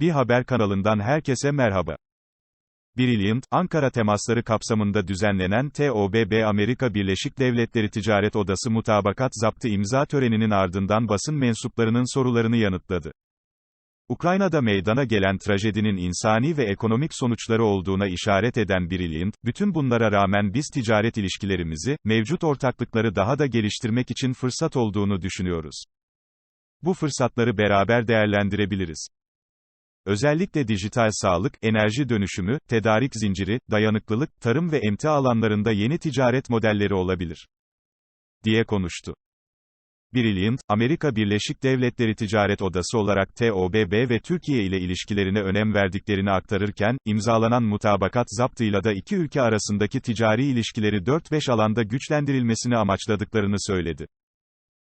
Bir haber kanalından herkese merhaba. Brilliant, Ankara temasları kapsamında düzenlenen TOBB Amerika Birleşik Devletleri Ticaret Odası mutabakat zaptı imza töreninin ardından basın mensuplarının sorularını yanıtladı. Ukrayna'da meydana gelen trajedinin insani ve ekonomik sonuçları olduğuna işaret eden Brilliant, bütün bunlara rağmen biz ticaret ilişkilerimizi, mevcut ortaklıkları daha da geliştirmek için fırsat olduğunu düşünüyoruz. Bu fırsatları beraber değerlendirebiliriz. Özellikle dijital sağlık, enerji dönüşümü, tedarik zinciri, dayanıklılık, tarım ve emtia alanlarında yeni ticaret modelleri olabilir. diye konuştu. Brilliant, Amerika Birleşik Devletleri Ticaret Odası olarak TOBB ve Türkiye ile ilişkilerine önem verdiklerini aktarırken, imzalanan mutabakat zaptıyla da iki ülke arasındaki ticari ilişkileri 4-5 alanda güçlendirilmesini amaçladıklarını söyledi.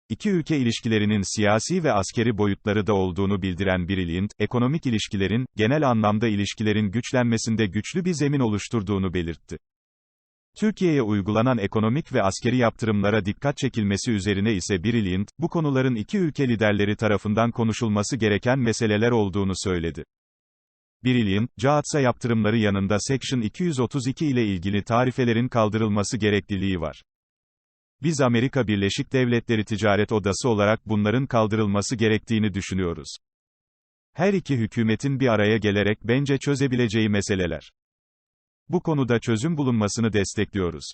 İki ülke ilişkilerinin siyasi ve askeri boyutları da olduğunu bildiren Brilliant, ekonomik ilişkilerin, genel anlamda ilişkilerin güçlenmesinde güçlü bir zemin oluşturduğunu belirtti. Türkiye'ye uygulanan ekonomik ve askeri yaptırımlara dikkat çekilmesi üzerine ise Brilliant, bu konuların iki ülke liderleri tarafından konuşulması gereken meseleler olduğunu söyledi. Brilliant, CAATSA yaptırımları yanında Section 232 ile ilgili tarifelerin kaldırılması gerekliliği var. Biz Amerika Birleşik Devletleri Ticaret Odası olarak bunların kaldırılması gerektiğini düşünüyoruz. Her iki hükümetin bir araya gelerek bence çözebileceği meseleler. Bu konuda çözüm bulunmasını destekliyoruz.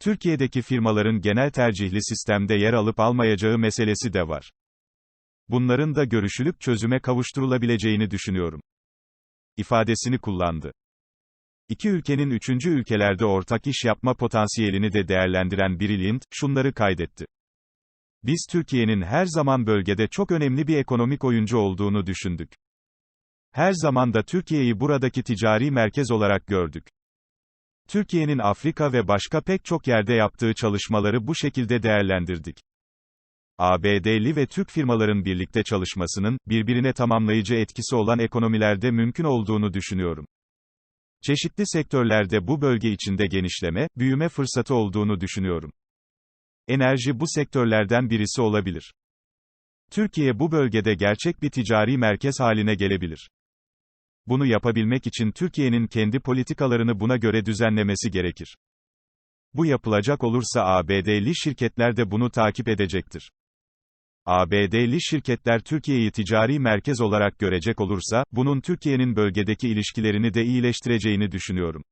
Türkiye'deki firmaların genel tercihli sistemde yer alıp almayacağı meselesi de var. Bunların da görüşülüp çözüme kavuşturulabileceğini düşünüyorum. ifadesini kullandı. İki ülkenin üçüncü ülkelerde ortak iş yapma potansiyelini de değerlendiren Brilliant, şunları kaydetti. Biz Türkiye'nin her zaman bölgede çok önemli bir ekonomik oyuncu olduğunu düşündük. Her zaman da Türkiye'yi buradaki ticari merkez olarak gördük. Türkiye'nin Afrika ve başka pek çok yerde yaptığı çalışmaları bu şekilde değerlendirdik. ABD'li ve Türk firmaların birlikte çalışmasının, birbirine tamamlayıcı etkisi olan ekonomilerde mümkün olduğunu düşünüyorum. Çeşitli sektörlerde bu bölge içinde genişleme, büyüme fırsatı olduğunu düşünüyorum. Enerji bu sektörlerden birisi olabilir. Türkiye bu bölgede gerçek bir ticari merkez haline gelebilir. Bunu yapabilmek için Türkiye'nin kendi politikalarını buna göre düzenlemesi gerekir. Bu yapılacak olursa ABD'li şirketler de bunu takip edecektir. ABD'li şirketler Türkiye'yi ticari merkez olarak görecek olursa, bunun Türkiye'nin bölgedeki ilişkilerini de iyileştireceğini düşünüyorum.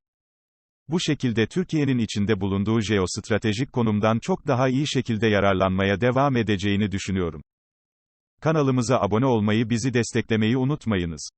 Bu şekilde Türkiye'nin içinde bulunduğu jeostratejik konumdan çok daha iyi şekilde yararlanmaya devam edeceğini düşünüyorum. Kanalımıza abone olmayı bizi desteklemeyi unutmayınız.